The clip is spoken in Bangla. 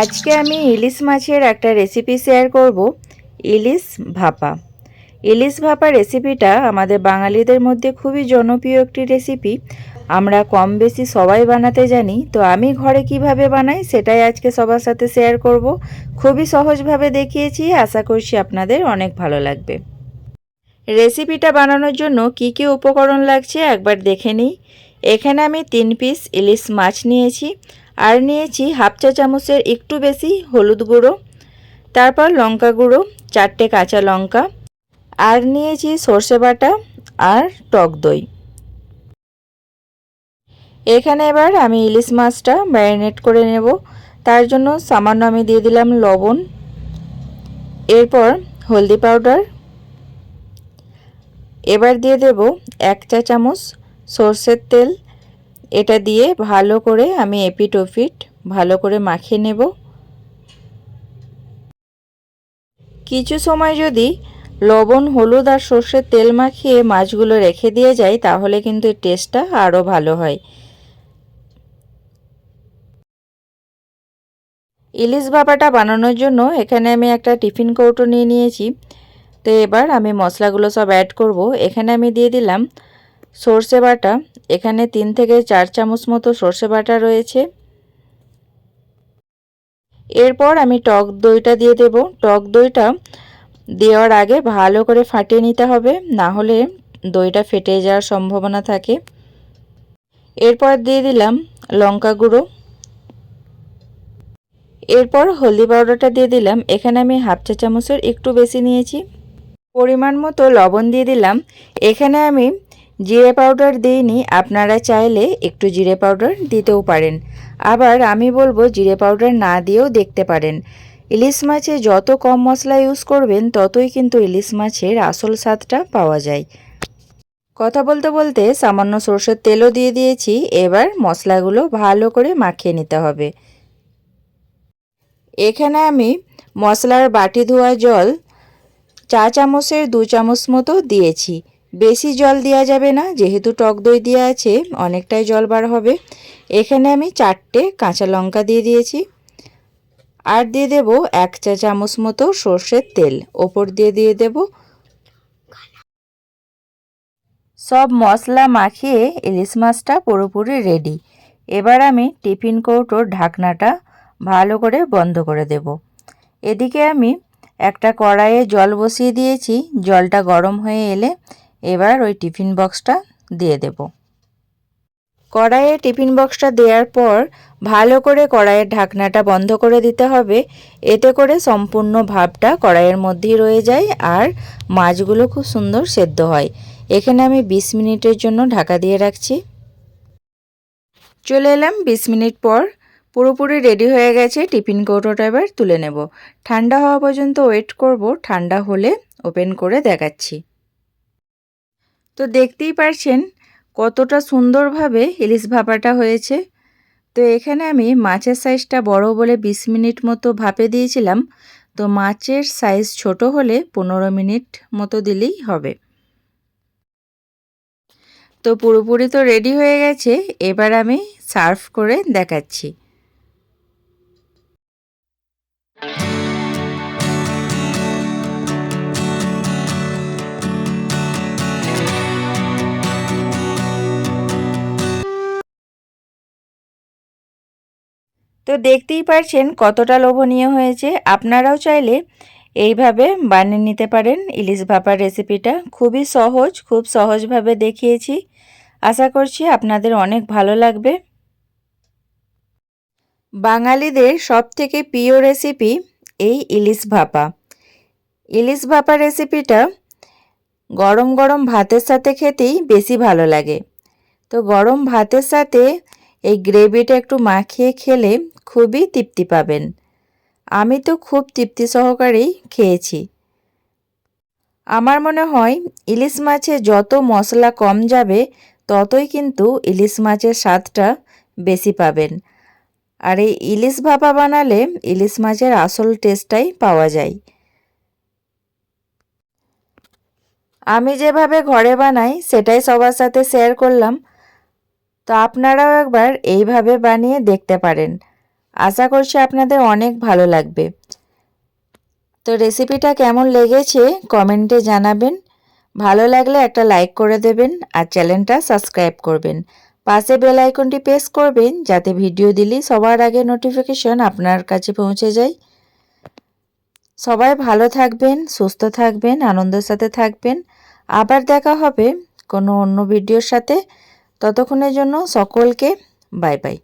আজকে আমি ইলিশ মাছের একটা রেসিপি শেয়ার করব। ইলিশ ভাপা। ইলিশ ভাপা রেসিপিটা আমাদের বাঙালিদের মধ্যে খুবই জনপ্রিয় একটি রেসিপি আমরা কম বেশি সবাই বানাতে জানি। তো আমি ঘরে কীভাবে বানাই সেটাই আজকে সবার সাথে শেয়ার করব। খুবই সহজভাবে দেখিয়েছি, আশা করছি আপনাদের অনেক ভালো লাগবে। রেসিপিটা বানানোর জন্য কি কি উপকরণ লাগছে একবার দেখে নিই। এখানে আমি তিন পিস ইলিশ মাছ নিয়েছি। আর নিয়েছি হাফ চা চামচের একটু বেশি হলুদ গুঁড়ো, তারপর লঙ্কা গুঁড়ো, চারটে কাঁচা লঙ্কা, আর নিয়েছি সর্ষে বাটা আর টক দই। এখানে এবার আমি ইলিশ মাছটা ম্যারিনেট করে নেব। তার জন্য সামান্য আমি দিয়ে দিলাম লবণ, এরপর হলদি পাউডার। এবার দিয়ে দেব এক চা চামচ সর্ষের তেল, এটা দিয়ে ভালো করে আমি এপিট ওপিট ভালো করে মাখিয়ে নেব। কিছু সময় যদি লবণ, হলুদ আর সর্ষের তেল মাখিয়ে মাছগুলো রেখে দিয়ে যায় তাহলে কিন্তু টেস্টটা আরও ভালো হয়। ইলিশ ভাপাটা বানানোর জন্য এখানে আমি একটা টিফিন কৌটো নিয়ে নিয়েছি। তো এবার আমি মশলাগুলো সব অ্যাড করব। এখানে আমি দিয়ে দিলাম সর্ষে বাটা। এখানে তিন থেকে চার চামচ মতো সর্ষে বাটা রয়েছে। এরপর আমি টক দইটা দিয়ে দেব। টক দইটা দেওয়ার আগে ভালো করে ফাটিয়ে নিতে হবে, না হলে দইটা ফেটে যাওয়ার সম্ভাবনা থাকে। এরপর দিয়ে দিলাম লঙ্কা গুঁড়ো। এরপর হলদি পাউডারটা দিয়ে দিলাম। এখানে আমি হাফ চা চামচের একটু বেশি নিয়েছি। পরিমাণ মতো লবণ দিয়ে দিলাম। এখানে আমি জিরে পাউডার দিইনি, আপনারা চাইলে একটু জিরে পাউডার দিতেও পারেন। আবার আমি বলব জিরে পাউডার না দিয়েও দেখতে পারেন। ইলিশ মাছে যত কম মশলা ইউজ করবেন, ততই কিন্তু ইলিশ মাছের আসল স্বাদটা পাওয়া যায়। কথা বলতে বলতে সামান্য সর্ষের তেলও দিয়ে দিয়েছি, এবার মশলাগুলো ভালো করে মাখিয়ে নিতে হবে। এখানে আমি মশলার বাটি ধোয়া জল চা চামচের দু চামচ মতো দিয়েছি। বেশি জল দেওয়া যাবে না, যেহেতু টক দই দেওয়া আছে, অনেকটাই জল বার হবে। এখানে আমি চারটে কাঁচা লঙ্কা দিয়ে দিয়েছি। আর দিয়ে দেব এক চা চামচ মতো সর্ষের তেল। ওপর দিয়ে দিয়ে দেব। সব মশলা মাখিয়ে ইলিশ মাছটা পুরোপুরি রেডি এবার আমি টিফিন কৌটোর ঢাকনাটা ভালো করে বন্ধ করে দেব। এদিকে আমি একটা কড়াইয়ে জল বসিয়ে দিয়েছি। জলটা গরম হয়ে এলে এবার ওই টিফিন বক্সটা দিয়ে দেব। কড়াইয়ে টিফিন বক্সটা দেওয়ার পর ভালো করে কড়াইয়ের ঢাকনাটা বন্ধ করে দিতে হবে। এতে করে সম্পূর্ণ ভাবটা কড়াইয়ের মধ্যেই রয়ে যায় আর মাছগুলো খুব সুন্দর সেদ্ধ হয়। এখানে আমি ২০ মিনিটের জন্য ঢাকা দিয়ে রাখছি। চলে এলাম ২০ মিনিট পর। পুরোপুরি রেডি হয়ে গেছে টিফিন কৌটোটা এবার তুলে নেব। ঠান্ডা হওয়া পর্যন্ত ওয়েট করব। ঠান্ডা হলে ওপেন করে দেখাচ্ছি। তো দেখতেই পারছেন কতটা সুন্দরভাবে ইলিশ ভাপাটা হয়েছে। তো এখানে আমি মাছের সাইজটা বড় বলে ২০ মিনিট মতো ভাপে দিয়েছিলাম। তো মাছের সাইজ ছোট হলে পনেরো মিনিট মতো দিলেই হবে। তো পুরোপুরি তো রেডি হয়ে গেছে। এবার আমি সার্ভ করে দেখাচ্ছি। তো দেখতেই পারছেন কতটা লোভনীয় হয়েছে। আপনারাও চাইলে এইভাবে বানিয়ে নিতে পারেন। ইলিশ ভাপার রেসিপিটা খুবই সহজ, খুব সহজভাবে দেখিয়েছি। আশা করছি আপনাদের অনেক ভালো লাগবে। বাঙালিদের সব থেকে প্রিয় রেসিপি এই ইলিশ ভাপা। ইলিশ ভাপা রেসিপিটা গরম গরম ভাতের সাথে খেতেই বেশি ভালো লাগে। তো গরম ভাতের সাথে এই গ্রেভিটা একটু মাখিয়ে খেলে খুবই তৃপ্তি পাবেন। আমি তো খুব তৃপ্তি সহকারেই খেয়েছি। আমার মনে হয় ইলিশ মাছে যত মশলা কম যাবে, ততই কিন্তু ইলিশ মাছের স্বাদটা বেশি পাবেন। আর এই ইলিশ ভাপা বানালে ইলিশ মাছের আসল টেস্টটাই পাওয়া যায়। আমি যেভাবে ঘরে বানাই, সেটাই সবার সাথে শেয়ার করলাম। তো আপনারাও একবার এইভাবে বানিয়ে দেখতে পারেন। আশা করছি আপনাদের অনেক ভালো লাগবে। তো রেসিপিটা কেমন লেগেছে কমেন্টে জানাবেন। ভালো লাগলে একটা লাইক করে দেবেন আর চ্যানেলটা সাবস্ক্রাইব করবেন। পাশে বেল আইকনটি প্রেস করবেন যাতে ভিডিও দিলেই সবার আগে নোটিফিকেশন আপনার কাছে পৌঁছে যায়। সবাই ভালো থাকবেন, সুস্থ থাকবেন, আনন্দের সাথে থাকবেন। আবার দেখা হবে কোনো অন্য ভিডিওর সাথে। ততক্ষণের জন্য সকলকে বাই বাই